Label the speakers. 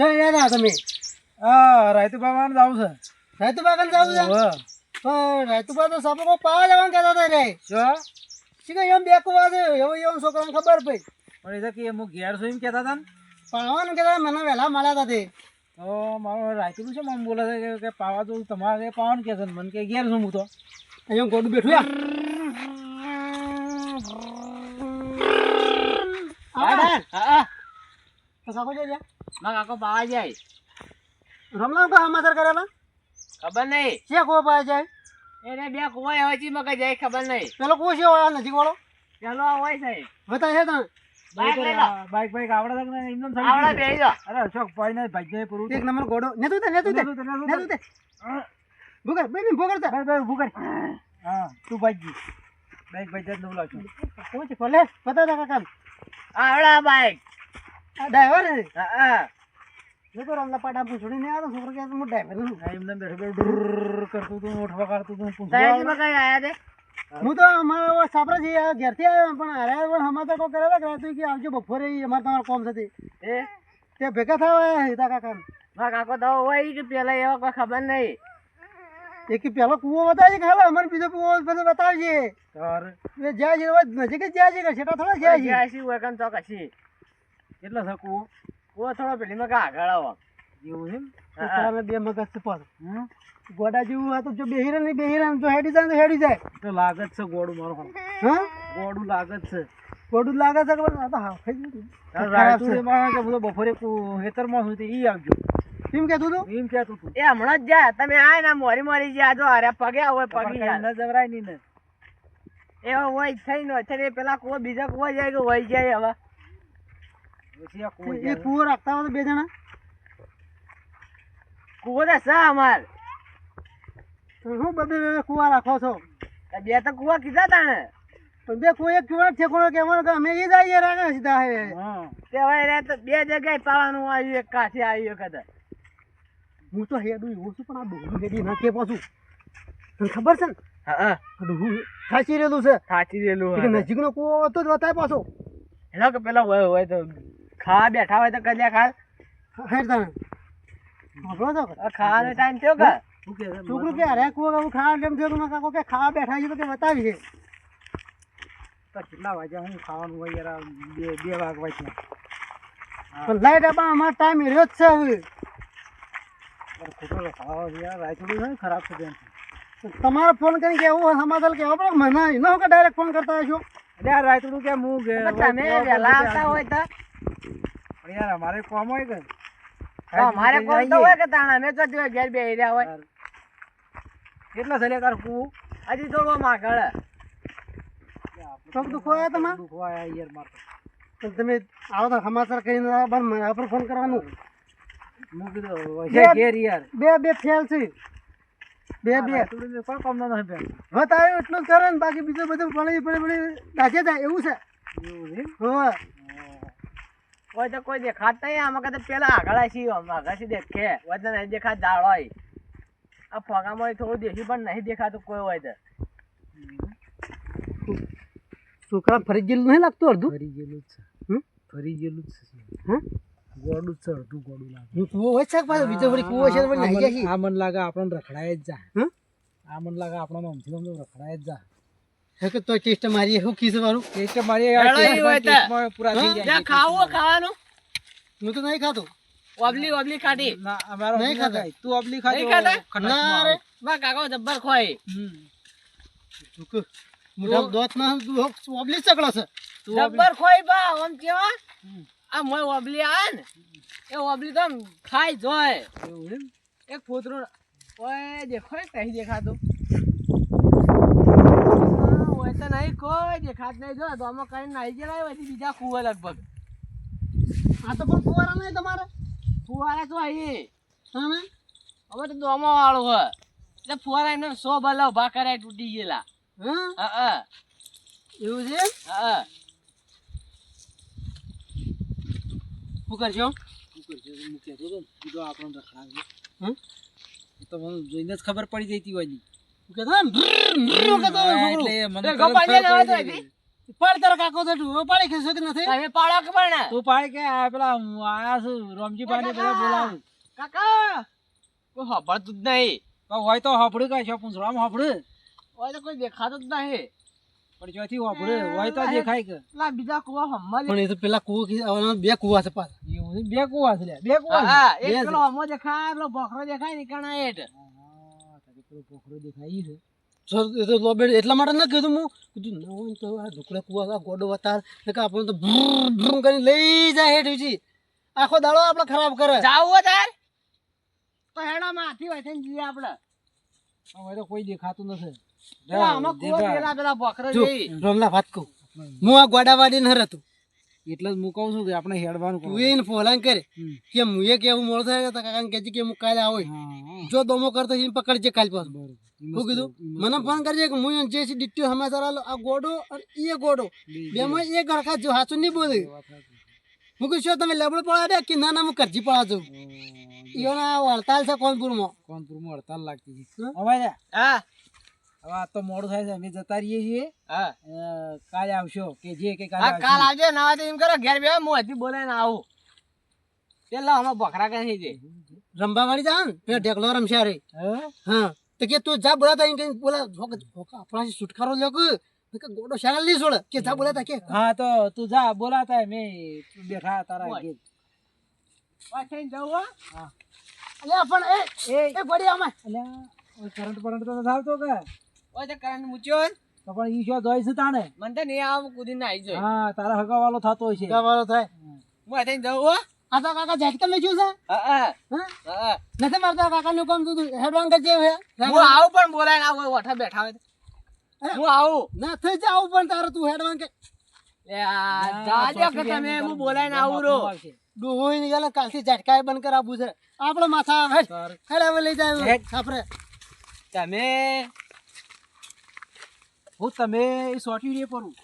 Speaker 1: ચો યાર તમે.
Speaker 2: હા રાયતુબા બાબાને જાવું છે.
Speaker 1: રાયતુબા કન જાવ છે. પણ રાયતુ બા તો સાપો કો પાવા જવાનું કહેતા હતા રે.
Speaker 2: જો.
Speaker 1: શી કે એમ બેકવા દે એવો એવું છોકરાને ખબર પડી.
Speaker 2: પણ એ તો કે હું ઘેર છું એમ કહેતા હતા ને?
Speaker 1: પાવાનું કહેતા હતા, મને વહેલા મળ્યા હતા તે.
Speaker 2: તો મારો રાયતું છે મમ બોલે છે કે- પાવા તો તમારે પાવાનું કે છે ને? મને કે ઘેર છું હું તો.
Speaker 1: અહીંયા ગોડું બેઠું યા
Speaker 3: હા હા
Speaker 1: તો કાકો જઈ જા.
Speaker 3: માં કાકો પાવા જાય.
Speaker 1: રમલામ કા સમાચાર કરેલા?
Speaker 3: ખબર નહીં.
Speaker 1: છે કો પાય જાય?
Speaker 3: એને બે કુવાય હોય છે મગજ જાય ખબર નહીં.
Speaker 1: પેલો કોશી હોય આ નજીક વાળો?
Speaker 3: પેલો આ હોય સાહેબ
Speaker 1: બતા છે તને?
Speaker 3: બાઈક
Speaker 2: બાઈક આવડે છે કે નહીં? એમને સમજી
Speaker 3: આવડે. બેહી જાઓ.
Speaker 2: અરે અશોક ભાઈ ને ભાઈ ને પૂરું.
Speaker 1: એક નંબર ગોડો ને તું તે ને તું તે ને
Speaker 2: તે.
Speaker 1: તું. ભૂગર બે મિનિટ ભૂગર તે
Speaker 2: ભાઈ ભાઈ હા તું ભાઈ બાઈક ભાઈ જ નવું
Speaker 1: કોચ કોલે બતા દા કાકા
Speaker 3: આવડે બાઈક.
Speaker 1: ડ્રાઈવર ને
Speaker 3: હા
Speaker 1: જો તો રમલા પાડા પૂછડી ને આ તો છોકરો કે હું ડ્રાઈવર છું.
Speaker 2: આ એમને બેઠો બેઠો કરતું હતું ઓઠ વગાડતું હતું પૂંછડું
Speaker 3: સાહેબ
Speaker 2: આવડે.
Speaker 3: મગજ આયા તે?
Speaker 1: હું. તો અમારા સાપરા જઈ આવ્યો ઘેરથી આવ્યો પણ હારે પણ સમાચાર કોઈ કરેલા કે તું કે આવજો બપોરે અમારે તમારે કોમ થતી
Speaker 3: એ
Speaker 1: તે ભેગા થવા હિતા કાકા
Speaker 3: માં કાકો તો હોય કે પેલા એવા કોઈ ખબર નહીં.
Speaker 1: એક પેલો કૂવો બતાવજે ખાલી અમારે બીજો કૂવો પછી બતાવજે. જ્યાં છે નજીક જ્યાં છે કે થોડા જ્યાં છે
Speaker 3: તો કશી
Speaker 2: કેટલા થકું કૂવો
Speaker 3: ઓ થોડો પેલી માં આગળ આવો.
Speaker 2: એવું એમ?
Speaker 1: છોકરાને બે મગજ છે પર ગોડા જેવું આ તો જો બેહી રહે ને બેહી રહે જો હેડી જાય ને તો હેડી જાય.
Speaker 2: તો લાગત છે ગોડું મારો.
Speaker 1: હા?
Speaker 2: ગોળું લાગે છે.
Speaker 1: ગોડું લાગે છે કે આ તો હા ગયું.
Speaker 2: કે બધો બપોરે કુ- તે ઈ આવજો.
Speaker 1: એમ કેતું તું?
Speaker 2: એમ કેતું તું.
Speaker 3: એ હમણાં જ જા તમે આય ને મોરી મોરી જાય જો અરે પગે હોય
Speaker 2: પગી ન જવરાય નહીં ને.
Speaker 3: એવો હોય થઈ નો પેલા કોઈ બીજા કોઈ જાય કે હોય જાય હવે.
Speaker 1: એ કૂવો રાખતા હોય તો બે જણા?
Speaker 3: કુવો તો છે અમાર.
Speaker 1: તો શું બે બે કૂવા રાખો છો?
Speaker 3: બે તો કુવા કીધા તાણે.
Speaker 1: પણ બે કુવા એક કૂવા ઠેકોડો કે અમે એ જઈએ રાખે સીધા હે.
Speaker 3: તે હવે રે તો બે જગ્યાએ પાવાનું આવ્યું એક કાઠે આવ્યું કદાચ
Speaker 1: હું તો હેડું એવું છું પણ આ ડોહું હેડી ના કે પાછું. તને ખબર છે ને?
Speaker 3: હા
Speaker 1: ડોહું થાચી રહેલું છે.
Speaker 3: સાચી રેલું
Speaker 1: કે નજીકનો કૂવો હતો જ બતાય પાછો.
Speaker 3: એનો કે પેલા હોય હોય તો ખાવા બેઠા હોય તો કલ્યા ખાલ
Speaker 1: હેડ તમે. તો.
Speaker 3: ખાવાનો ટાઈમ થયો કા?
Speaker 2: શું
Speaker 1: છોકરું કે અરે કૂવો હું ખાવા કેમ થયો કે કાકો કે ખાવા બેઠા છે તો કે બતાવી છે.
Speaker 2: તો કેટલા વાગ્યા હું ખાવાનું હોય યાર બે બે વાગવા છે
Speaker 1: પણ લાઈટ આપણા અમારો ટાઈમ રહ્યો જ છે હવે.
Speaker 2: ખોટો ખાવા યાર ખરાબ છે તેમ
Speaker 1: તમારે ફોન કરીને કેવું સમાચાર કેવો પડે? મને ન કે ડાયરેક્ટ ફોન કરતા હશો?
Speaker 2: એટલે રાયતું કે હું
Speaker 3: તમે વહેલા આવતા હોય તો
Speaker 2: યાર અમારે કોમ હોય કે?
Speaker 3: તો અમારે કોણ તો હોય કે તાણ? અમે તો જો ઘેર બે રહ્યા હોય.
Speaker 2: કેટલા છે તાર કુ
Speaker 3: હજી થોડો માગળ
Speaker 1: પગ દુખવાયા તમારે?
Speaker 2: દુખવાયા યાર મારે
Speaker 1: તો. તમે આવો તો સમાચાર કરીને બસ મારા પર ફોન કરવાનું.
Speaker 2: મૂકી દો ઘેર યાર.
Speaker 1: બે બે ફેલ છે. બે બે.
Speaker 2: ને કોઈ કામ નથી બેન
Speaker 1: વત આવ્યો એટલું કરે ને બાકી બીજું બધું પડી પડી પડી રાખે જાય એવું છે.
Speaker 2: એવું છે
Speaker 1: હોવે
Speaker 3: કોઈ તો કોઈ દેખાત નહીં. આમાં કદાચ પેલા આગળ છીએ આગળથી દેખે. હોય તો નહીં દેખાત દાળ હોય. આ ફગામાં થોડું દેખી પણ નહીં દેખાતું કોઈ હોય તો.
Speaker 1: છોકરા ફરી ગયેલું નહીં લાગતું અડધું?
Speaker 2: ફરી ગયેલું જ છે. ફરી ગયેલું જ છે.
Speaker 1: હા
Speaker 2: ગોડું જ છે અડધું ગોડું લાગે.
Speaker 1: કૂવો હોય છે પાછો? બીજો કૂવો નાહી.
Speaker 2: આ મન લાગે આપણને રખડાય જ જા? આ મન લાગે આપણને આમ રખડાય જ જા.
Speaker 1: કે તો ટેસ્ટ મારી શું ખીસ વાળું
Speaker 2: ટેસ્ટ મારી
Speaker 3: તો.
Speaker 2: પૂરા થઈ જાય.
Speaker 3: ખાવું ખાવાનું.
Speaker 1: હું તો નહીં ખાતો.
Speaker 3: ઓબલી ઓબલી ખાટી
Speaker 2: અમારો
Speaker 1: નહીં ખાતા.
Speaker 2: ખાતા તું ઓબલી
Speaker 3: નહીં ખાતા?
Speaker 2: ખટક
Speaker 1: ના રે.
Speaker 3: બા કાકો જબ્બર ખોય.
Speaker 2: હમ.
Speaker 1: મોઢા દોત ના ઓબલી સકળો છે.
Speaker 2: તું
Speaker 3: જબ્બર ખોય બા આમ કેવા? આ મોય ઓબલી આ ને. એ ઓબલી તો ખાઈ જોય એક ફોતરો. ઓય દેખો તહી દેખાતું. તો નહીં કોઈ દેખાત નહીં. જો તો આમાં કઈ નાઈ ગયા પછી બીજા કુવા લગભગ.
Speaker 1: આ તો પણ ફુવારા નહીં તમારે?
Speaker 3: ફુવારા તો અહીં.
Speaker 1: હા
Speaker 3: હવે તો દોમો વાળો હોય એટલે ફુવારા એમને સો બલા ઊભા કરાય તૂટી ગયેલા.
Speaker 1: હા?
Speaker 3: હા? હા
Speaker 1: એવું છે?
Speaker 3: હા
Speaker 1: શું?
Speaker 2: હું હતો ને, કીધું આપણને રખડાવે.
Speaker 1: હમ?
Speaker 2: તો મને જોઈને જ ખબર પડી જતી હોય
Speaker 1: હોય
Speaker 3: તે
Speaker 2: હાફડું કાંઈ છે પૂંછડામ હાફડું
Speaker 3: હોય તો કોઈ દેખાતું જ નહીં.
Speaker 2: પણ ચોથી હાફડું હોય તો દેખાય કે.
Speaker 3: પેલા બીજા કુવા હમણાં
Speaker 1: પણ એ તો પેલા કૂવો કી- બે કૂવા છે પાછા.
Speaker 2: બે કુવા છે બે કુવા.
Speaker 3: હા એક પેલો હમો દેખાય પેલો ભોખરો દેખાય ને કણા હેઠ.
Speaker 2: હા, તારી પેલો પોખરો દેખાય છે.
Speaker 1: સર એ તો લોબેડ એટલા માટે ના કીધું હું. કીધું ના હોય ને તો આ ઢોકળા કુવા આ ગોડો વતાર. ને કે આપણને તો ભૂમ ભૂર કરીને લઈ જાય હેઠી આખો દાડો આપણે ખરાબ કરે.
Speaker 3: જાવું તાર. તો હેડા માથી હોય થઈને જઈએ આપણે
Speaker 2: તો કોઈ દેખાતું નથી.
Speaker 3: આમાં કુવો. પેલા પેલા.
Speaker 1: વાત કહું. હું આ ગોડા વાડી ન હતું.
Speaker 2: એટલે જ હું કહું છું કે આપણે હેડવાનું
Speaker 1: તું. એને ફોલાન કરે. કે હું એ કેવું મોડું થાય તો કાકાને કહેજે કે હું કાલે આવું
Speaker 2: હા, હા.
Speaker 1: જો દોમો કરતો એને પકડજે કાલ પાસ
Speaker 2: બરોબર.
Speaker 1: શું કીધું મને ફોન કરજે કે હું જે છે ડિટ્ટી સમાચાર આલો. આ ગોડો અને એ ગોડો. બેમાં એક ગણખા જો હાચું નહીં બોલે. હું કીધું શું તમે લેબડો પડાડે કે ના ના હું કરજી પડા છું વળતાલ છે કોનપુરમાં.
Speaker 2: કોનપુરમાં હડતાલ લાગતી છે. હવે
Speaker 3: હા.
Speaker 2: હવે આ તો મોડું થાય છે અમે જતા રહીએ છીએ.
Speaker 3: હા.
Speaker 2: કાલે આવશો કે જે કે કાલે
Speaker 3: કાલ આવજો ના હોય એમ કરો ઘેર બે હું હજી બોલાવીને આવું. પેલા અમે બકરા કઈ છે
Speaker 1: રમવા વાળી જા ને પેલા ઢેકલો રમશે રે
Speaker 2: હા?
Speaker 1: તો કે તું જા બોલાતા એમ કઈ બોલા જોક જોક આપણા છુટકારો લે કે ગોડો શાળા લઈ છોડ. કે જા બોલાતા કે.
Speaker 2: હા તો તું જા બોલાતા મેં બેઠા તારા.
Speaker 3: પાછળ જવું હા?
Speaker 1: અલ્યા પણ એ
Speaker 2: એ.
Speaker 1: ગોડી આમાં.
Speaker 2: અલ્યા, કરંટ પરંટ તો આવતો કે?
Speaker 3: હોય તો કરંટ મૂચ્યો
Speaker 2: તો પણ ઈ શું જોઈ છે તાણે
Speaker 3: મને તો નહીં આવું કૂદીને આવી જાય
Speaker 2: હા તારા હગાવાલો થતો હશે
Speaker 1: ગાવાળો થાય
Speaker 3: હું હજી જવું હો?
Speaker 1: આ તો કાકા ઝટકા લખ્યું છે
Speaker 3: હા હા
Speaker 1: હા
Speaker 3: હા
Speaker 1: નથી મારતા કાકા નું કામ તું હેડવાન કરજે હવે
Speaker 3: હું આવું પણ બોલાવીને આવું હોય, ઓઠા બેઠા હોય હું આવું
Speaker 1: ના થઈ જાવ પણ તારે તું હેડવાન કે
Speaker 3: તમે હું બોલાવીને આવું રો.
Speaker 1: ડોહોઈ ની કાલથી ઝટકાએ બંધ કરાવું છે આપણો માથા હેડ હેડ હવે લઈ જાય.
Speaker 3: તમે
Speaker 2: હું તમે એ સોટી રે પરું.